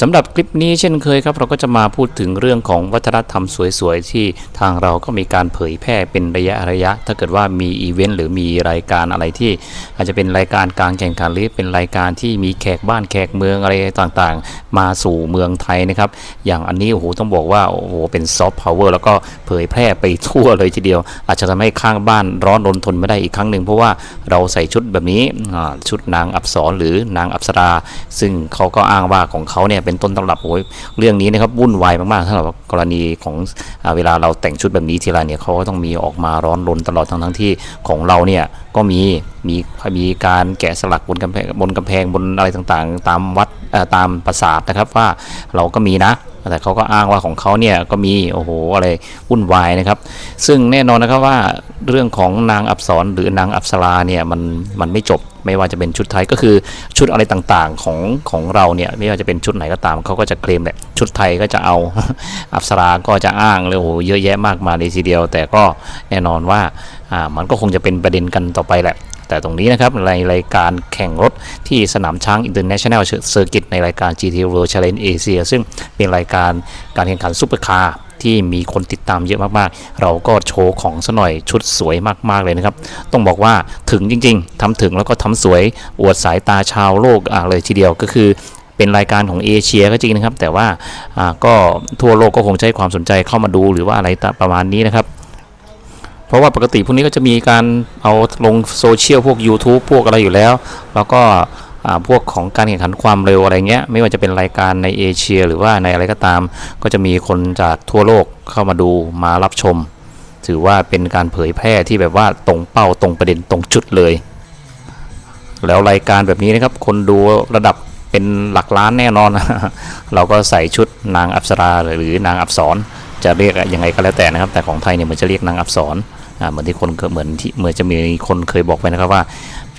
สำหรับคลิปนี้เช่นเคยครับ เราก็จะมาพูดถึงเรื่องของวัฒนธรรมสวยๆ ที่ทางเราก็มีการเผยแพร่เป็นระยะระยะ ถ้าเกิดว่ามีอีเวนต์หรือมีรายการอะไรที่ อาจจะเป็นรายการการแข่งขันหรือเป็นรายการที่มีแขกบ้านแขกเมืองอะไรต่างๆ มาสู่เมืองไทยนะครับ อย่างอันนี้โอ้โหต้องบอกว่าโอ้โหเป็นซอฟต์พาวเวอร์แล้วก็เผยแพร่ไปทั่วเลยทีเดียว อาจจะทำให้ข้างบ้านร้อนรนทนไม่ได้อีกครั้งหนึ่งเพราะว่าเราใส่ชุดแบบนี้ชุดนางอับสรหรือนางอับสราซึ่งเขาก็อ้างว่าของเขาเนี่ยเป็นต้นตำรับโอ้ยเรื่องนี้นะครับวุ่นวายมากๆสำหรับกรณีของอเวลาเราแต่งชุดแบบนี้ทีไรเนี่ยเขาก็ต้องมีออกมาร้อนรนตลอดทั้งทั้งที่ของเราเนี่ยก็มีมีมีการแกะสลักบนกำแพงบนกำแพงบนอะไรต่างๆ ตามวัดตามปราสาทนะครับว่าเราก็มีนะแต่เขาก็อ้างว่าของเขาเนี่ยก็มีโอ้โหอะไรวุ่นวายนะครับ ซึ่งแน่นอนนะครับว่าเรื่องของนางอับสรหรือนางอับสราเนี่ยมันมันไม่จบ ไม่ว่าจะเป็นชุดไทยก็คือชุดอะไรต่างๆของของเราเนี่ยไม่ว่าจะเป็นชุดไหนก็ตามเขาก็จะเคลมแหละชุดไทยก็จะเอาอับสราก็จะอ้างเลยโอ้โหเยอะแยะมากมายเลยทีเดียว แต่ก็แน่นอนว่าอ่ามันก็คงจะเป็นประเด็นกันต่อไปแหละแต่ตรงนี้นะครับในรายการแข่งรถที่สนามช้าง International Circuit ในรายการ GT World Challenge Asia ซึ่งเป็นรายการการแข่งขันซุปเปอร์คาร์ ที่มีคนติดตามเยอะมากๆ เราก็โชว์ของซะหน่อยชุดสวยมากๆเลยนะครับ ต้องบอกว่าถึงจริง ๆทำถึงแล้วก็ทำสวยอวดสายตาชาวโลกอะเลยทีเดียวก็คือเป็นรายการของเอเชียก็จริงนะครับ แต่ว่าก็ทั่วโลกก็คงให้ความสนใจเข้ามาดูหรือว่าอะไรประมาณนี้นะครับ เพราะว่าปกติพวกนี้ก็จะมีการเอาลงโซเชียลพวก YouTube พวกอะไรอยู่แล้ว แล้วก็ พวกของการแข่งขันความเร็วอะไรเงี้ยไม่ว่าจะเป็นรายการในเอเชีย หรือว่าในอะไรก็ตาม ก็จะมีคนจากทั่วโลกเข้ามาดูมารับชม ถือว่าเป็นการเผยแพร่ที่แบบว่าตรงเป้าตรงประเด็นตรงจุดเลย แล้วรายการแบบนี้นะครับ คนดูระดับเป็นหลักล้านแน่นอน เราก็ใส่ชุดนางอัปสราหรือนางอับสรจะเรียกยังไงก็แล้วแต่นะครับ แต่ของไทยเนี่ยมันจะเรียกนางอับสรอ่าเหมือนที่คนเหมือนที่เหมือนจะมีคนเคยบอกไปนะครับว่า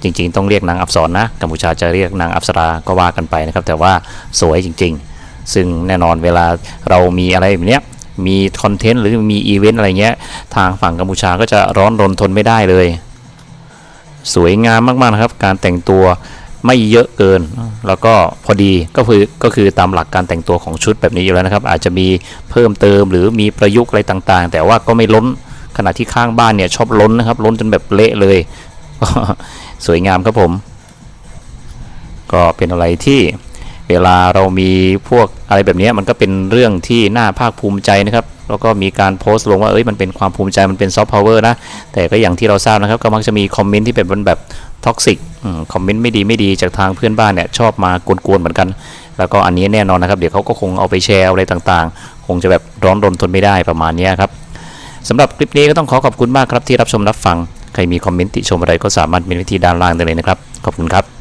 จริงๆ ต้องเรียกนางอับสรนะกัมพูชาจะเรียกนางอับสราก็ว่ากันไปนะครับ แต่ว่าสวยจริง ๆ ซึ่งแน่นอนเวลาเรามีอะไรแบบเนี้ยมีคอนเทนต์หรือมีอีเวนต์อะไรเงี้ยทางฝั่งกัมพูชาก็จะร้อนรนทนไม่ได้เลย สวยงามมากๆนะครับ การแต่งตัวไม่เยอะเกิน แล้วก็พอดีก็คือก็คือตามหลักการแต่งตัวของชุดแบบนี้อยู่แล้วนะครับ อาจจะมีเพิ่มเติมหรือมีประยุกต์อะไรต่างๆ แต่ว่าก็ไม่ล้นขณะที่ข้างบ้านเนี่ยชอบล้นนะครับ ล้นจนแบบเละเลย สวยงามครับผม ก็เป็นอะไรที่เวลาเรามีพวกอะไรแบบนี้มันก็เป็นเรื่องที่น่าภาคภูมิใจนะครับ แล้วก็มีการโพสต์ลงว่าเอ้ยมันเป็นความภูมิใจมันเป็นซอฟต์พาวเวอร์นะ แต่ก็อย่างที่เราทราบนะครับ ก็มักจะมีคอมเมนต์ที่เป็นแบบท็อกซิกคอมเมนต์ไม่ดีไม่ดีจากทางเพื่อนบ้านเนี่ยชอบมากวนๆเหมือนกัน แล้วก็อันนี้แน่นอนนะครับ เดี๋ยวเขาก็คงเอาไปแชร์อะไรต่างๆ คงจะแบบร้อนรนทนไม่ได้ประมาณนี้ครับสำหรับคลิปนี้ก็ต้องขอขอบคุณมากครับที่รับชมรับฟัง ใครมีคอมเมนต์ติชมอะไรก็สามารถเป็นวิธีด้านล่างได้เลยนะครับ ขอบคุณครับ